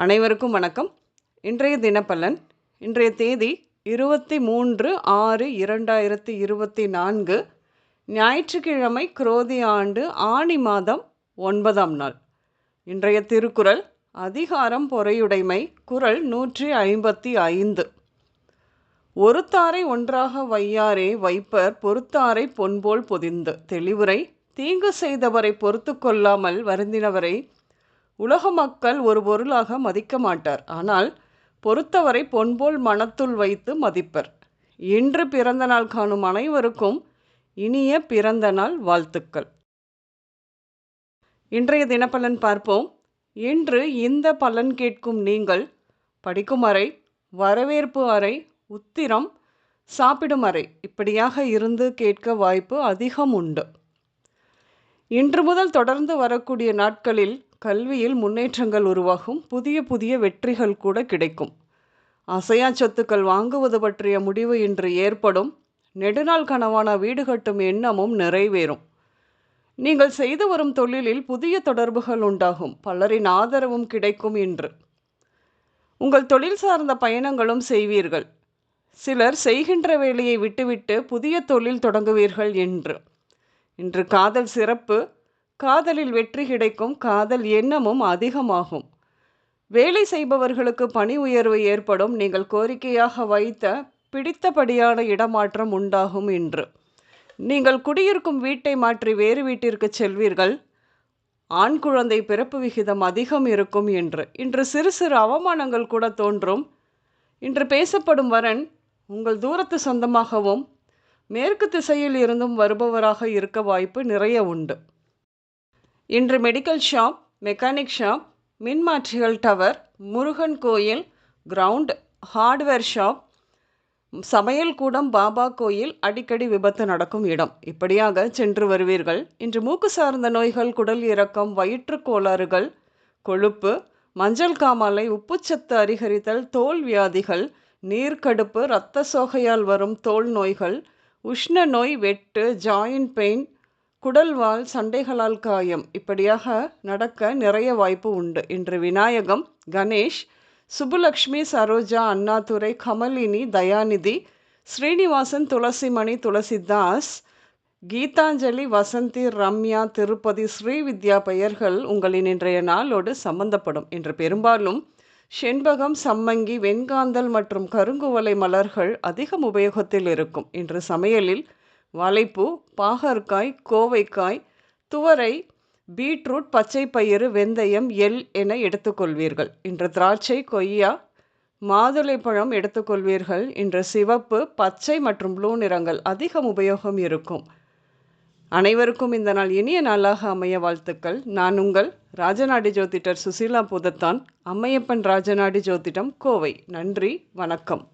அனைவருக்கும் வணக்கம். இன்றைய தினப்பலன் இன்றைய தேதி இருபத்தி மூன்று ஆறு இரண்டாயிரத்தி இருபத்தி நான்கு ஞாயிற்றுக்கிழமை குரோதி ஆண்டு ஆணி மாதம் ஒன்பதாம் நாள். இன்றைய திருக்குறள் அதிகாரம் பொறையுடைமை குரல் நூற்றி ஐம்பத்தி ஐந்து. ஒருத்தாரை ஒன்றாக வையாரே வைப்பர் பொறுத்தாரை பொன்போல் பொதிந்து. தெளிவுரை தீங்கு செய்தவரை பொறுத்து கொள்ளாமல் வருந்தினவரை உலக மக்கள் ஒரு பொருளாக மதிக்க மாட்டார். ஆனால் பொறுத்தவரை பொன்போல் மனத்துள் வைத்து மதிப்பர். இன்று பிறந்த நாள் காணும் அனைவருக்கும் இனிய பிறந்த நாள் வாழ்த்துக்கள். இன்றைய தினப்பலன் பார்ப்போம். இன்று இந்த பலன் கேட்கும் நீங்கள் படிக்கும் அறை வரவேற்பு அறை உத்திரம் சாப்பிடும் அறை இப்படியாக இருந்து கேட்க வாய்ப்பு அதிகம் உண்டு. இன்று முதல் தொடர்ந்து வரக்கூடிய நாட்களில் கல்வியில் முன்னேற்றங்கள் உருவாகும். புதிய புதிய வெற்றிகள் கூட கிடைக்கும். அசையா சொத்துக்கள் வாங்குவது பற்றிய முடிவு இன்று ஏற்படும். நெடுநாள் கனவான வீடு கட்டும் எண்ணமும் நிறைவேறும். நீங்கள் செய்து வரும் தொழிலில் புதிய தொடர்புகள் உண்டாகும். பலரின் ஆதரவும் கிடைக்கும் இன்று. உங்கள் தொழில் சார்ந்த பயணங்களும் செய்வீர்கள். சிலர் செய்கின்ற வேலையை விட்டுவிட்டு புதிய தொழில் தொடங்குவீர்கள் என்று இன்று காதல் சிறப்பு காதலில் வெற்றி கிடைக்கும் காதல் எண்ணமும் அதிகமாகும். வேலை செய்பவர்களுக்கு பணி உயர்வு ஏற்படும். நீங்கள் கோரிக்கையாக வைத்த பிடித்தபடியான இடமாற்றம் உண்டாகும் என்று நீங்கள் குடியிருக்கும் வீட்டை மாற்றி வேறு வீட்டிற்கு செல்வீர்கள். ஆண் குழந்தை பிறப்பு விகிதம் அதிகம் இருக்கும் என்று இன்று சிறு சிறு அவமானங்கள் கூட தோன்றும். இன்று பேசப்படும் வரன் உங்கள் தூரத்து சொந்தமாகவும் மேற்கு திசையில் இருந்தும் வருபவராக இருக்க வாய்ப்பு நிறைய உண்டு. இன்று மெடிக்கல் ஷாப் மெக்கானிக் ஷாப் மின்மாற்றிகள் டவர் முருகன் கோயில் கிரவுண்ட் ஹார்ட்வேர் ஷாப் சமையல் கூடம் பாபா கோயில் அடிக்கடி விபத்து நடக்கும் இடம். இப்படியாக சென்று வருவீர்கள். இன்று மூக்கு சார்ந்த நோய்கள் குடல் இறக்கம் வயிற்று கோளாறுகள் கொழுப்பு மஞ்சள் காமாலை உப்புச்சத்து அதிகரித்தல் தோல் வியாதிகள் நீர்க்கடுப்பு இரத்த சோகையால் வரும் தோல் நோய்கள் உஷ்ண நோய் வெட்டு ஜாயின்ட் பெயின் குடல்வால் சண்டைகளால் காயம். இப்படியாக நடக்க நிறைய வாய்ப்பு உண்டு. இன்று விநாயகம் கணேஷ் சுப்புலக்ஷ்மி சரோஜா அண்ணாதுரை கமலினி தயாநிதி ஸ்ரீனிவாசன் துளசிமணி துளசிதாஸ் கீதாஞ்சலி வசந்தி ரம்யா திருப்பதி ஸ்ரீவித்யா பெயர்கள் உங்களின் இன்றைய நாளோடு சம்பந்தப்படும். என்று பெரும்பாலும் செண்பகம் சம்மங்கி வெண்காந்தல் மற்றும் கருங்குவலை மலர்கள் அதிகம் உபயோகத்தில் இருக்கும். இன்று சமையலில் வலைப்பூ பாகற்காய் கோவைக்காய் துவரை பீட்ரூட் பச்சை பயிறு வெந்தயம் எல் என எடுத்துக்கொள்வீர்கள். இன்று திராட்சை கொய்யா மாதுளைப்பழம் எடுத்துக்கொள்வீர்கள். இன்று சிவப்பு பச்சை மற்றும் ப்ளூ நிறங்கள் அதிகம் உபயோகம் இருக்கும். அனைவருக்கும் இந்த நாள் இனிய நாளாக அமைய வாழ்த்துக்கள். நான் உங்கள் ராஜநாடி ஜோதிடர் சுசீலா புதத்தான் அம்மையப்பன் ராஜநாடி ஜோதிடம் கோவை. நன்றி வணக்கம்.